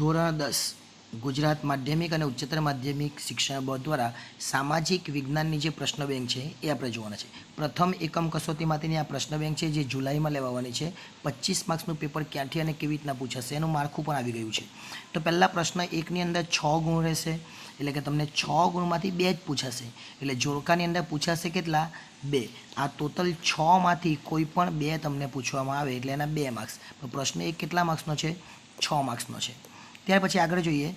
ધોરણ દસ, ગુજરાત માધ્યમિક અને ઉચ્ચતર માધ્યમિક શિક્ષણ બોર્ડ દ્વારા સામાજિક વિજ્ઞાનની જે પ્રશ્ન બેંક છે, એ આપણે જોવાના છે. પ્રથમ એકમ કસોટીમાંથીની આ પ્રશ્ન બેંક છે, જે જુલાઈમાં લેવાવાની છે. પચીસ માર્ક્સનું પેપર ક્યાંથી અને કેવી રીતના પૂછાશે, એનું માળખું પણ આવી ગયું છે. તો પહેલાં પ્રશ્ન એકની અંદર છ ગુણ રહેશે, એટલે કે તમને છ ગુણમાંથી બે જ પૂછાશે. એટલે જોડકાની અંદર પૂછાશે કેટલા? બે. આ ટોટલ છમાંથી કોઈ પણ બે તમને પૂછવામાં આવે, એટલે એના બે માર્ક્સ. પણ પ્રશ્ન એક કેટલા માર્ક્સનો છે? છ માર્ક્સનો છે. ત્યાર પછી આગળ જોઈએ.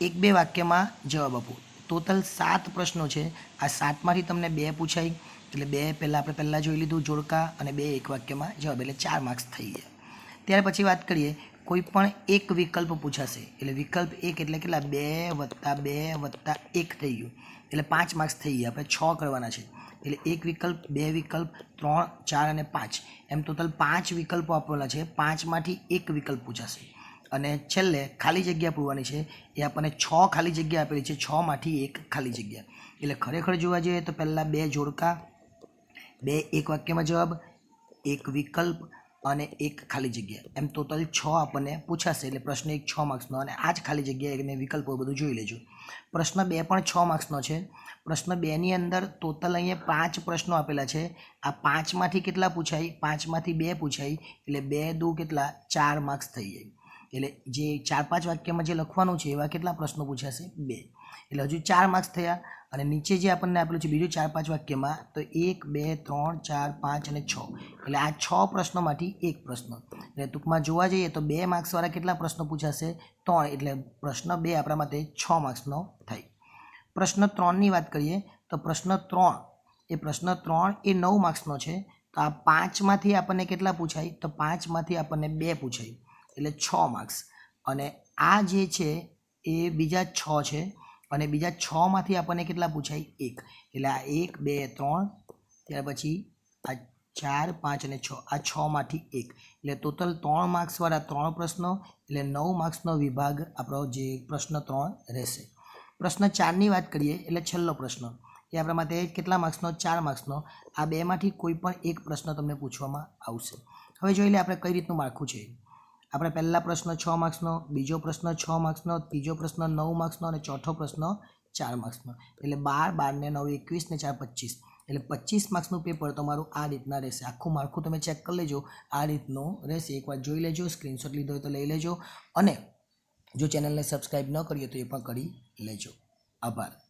એક બે વાક્યમાં જવાબ આપો. ટોટલ સાત પ્રશ્નો છે. આ સાતમાંથી તમને બે પૂછાય. એટલે બે પહેલાં આપણે પહેલાં જોઈ લીધું જોડકા અને બે એક વાક્યમાં જવાબ. એટલે ચાર માર્ક્સ થઈ ગયા. ત્યાર પછી વાત કરીએ. કોઈ પણ એક વિકલ્પ પૂછાશે. એટલે વિકલ્પ એક એટલે કેટલા? બે વત્તા બે વત્તા એક થઈ ગયું. એટલે પાંચ માર્ક્સ થઈ ગયા. આપણે છ કરવાના છે. એટલે એક વિકલ્પ, બે વિકલ્પ, ત્રણ, ચાર અને પાંચ. એમ ટોટલ પાંચ વિકલ્પો આપેલા છે. પાંચમાંથી એક વિકલ્પ પૂછાશે. અને છેલ્લે ખાલી જગ્યા પૂરવાની છે. એ આપણને છ ખાલી જગ્યા આપેલી છે. છમાંથી એક ખાલી જગ્યા. એટલે ખરેખર જોવા જઈએ તો પહેલાં બે જોડકા, બે એક વાક્યમાં જવાબ, એક વિકલ્પ અને એક ખાલી જગ્યા. એમ ટોટલ છ આપણને પૂછાશે. એટલે પ્રશ્ન એક છ માર્ક્સનો અને આ જ ખાલી જગ્યા મેં વિકલ્પો બધું જોઈ લેજો. પ્રશ્ન બે પણ છ માર્ક્સનો છે. પ્રશ્ન બેની અંદર ટોટલ અહીંયા પાંચ પ્રશ્નો આપેલા છે. આ પાંચમાંથી કેટલા પૂછાય? પાંચમાંથી બે પૂછાય. એટલે બે દુ કેટલા? ચાર માર્ક્સ થઈ જાય. એટલે જે ચાર પાંચ વાક્યમાં જે લખવાનું છે, એવા કેટલા પ્રશ્નો પૂછાશે? બે. એટલે હજુ ચાર માર્ક્સ થયા અને નીચે જે આપણને આપેલું છે, બીજું ચાર પાંચ વાક્યમાં, તો એક, બે, ત્રણ, ચાર, પાંચ અને છ. એટલે આ છ પ્રશ્નોમાંથી એક પ્રશ્ન. એટલે ટૂંકમાં જોવા જઈએ તો બે માર્ક્સવાળા કેટલા પ્રશ્નો પૂછાશે? ત્રણ. એટલે પ્રશ્ન બે આપણા માટે છ માર્ક્સનો થાય. પ્રશ્ન ત્રણની વાત કરીએ, તો પ્રશ્ન ત્રણ. એ પ્રશ્ન ત્રણ એ નવ માર્ક્સનો છે. તો આ પાંચમાંથી આપણને કેટલા પૂછાય? તો પાંચમાંથી આપણને બે પૂછાય. એટલે છ માર્ક્સ અને આ જે છે, એ બીજા છ છે. અને બીજા છમાંથી આપણને કેટલા પૂછાય? એક. એટલે આ એક, બે, ત્રણ, ત્યાર પછી આ ચાર, પાંચ અને છ. આ છમાંથી એક. એટલે ટોટલ ત્રણ માર્ક્સવાળા ત્રણ પ્રશ્નો, એટલે નવ માર્ક્સનો વિભાગ આપણો જે પ્રશ્ન ત્રણ રહેશે. પ્રશ્ન ચારની વાત કરીએ, એટલે છેલ્લો પ્રશ્ન. એ આપણા માટે કેટલા માર્ક્સનો ચાર માર્ક્સનો આ બેમાંથી કોઈ પણ એક પ્રશ્ન તમને પૂછવામાં આવશે. હવે જોઈ લે આપણે કઈ રીતનું માળખું છે. આપણે પહેલા પ્રશ્ન છ માર્ક્સનો, બીજો પ્રશ્ન છ માર્ક્સનો, ત્રીજો પ્રશ્ન નવ માર્ક્સનો અને ચોથો પ્રશ્ન ચાર માર્ક્સનો. એટલે બાર, બારને નવ, એકવીસ ને ચાર, પચીસ. એટલે પચીસ માર્ક્સનું પેપર તમારું આ રીતના રહેશે. આખું માળખું તમે ચેક કરી લેજો. આ રીતનું રહેશે. એકવાર જોઈ લેજો સ્ક્રીનશોટ લીધો હોય તો લઈ લેજો અને જો ચેનલને સબસ્ક્રાઈબ ન કરીએ તો એ પણ કરી લેજો. આભાર.